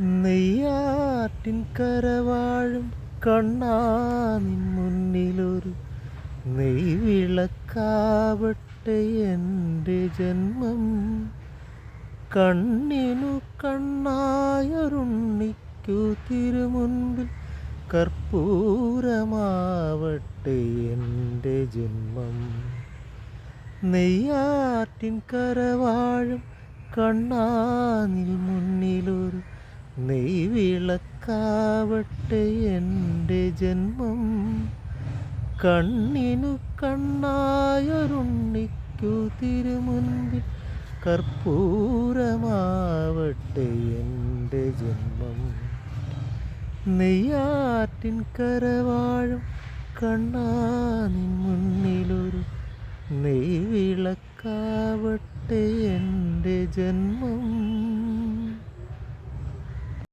നെയ്യാറ്റിൻ കരവാഴും കണ്ണാനിൻ മുന്നിലൊരു നെയ്വിളക്കാവട്ടെ എന്റെ ജന്മം. കണ്ണിനു കണ്ണായൊരുണ്ണിക്കു തിരുമുൻപിൽ കർപ്പൂരമാവട്ടെ എന്റെ ജന്മം. നെയ്യാറ്റിൻ കരവാഴും കണ്ണാനിൽ മുന്നിലൊരു നെയ്വിളക്കാവട്ടെ എന്റെ ജന്മം. കണ്ണിനു കണ്ണായൊരുണ്ണിക്കു തിരുമുൻപിൽ കർപ്പൂരമാവട്ടെ എന്റെ ജന്മം. നെയ്യാറ്റിൻ കരവാഴും കണ്ണാനിൻ മുന്നിലൊരു നെയ്വിളക്കാവട്ടെ എന്റെ ജന്മം.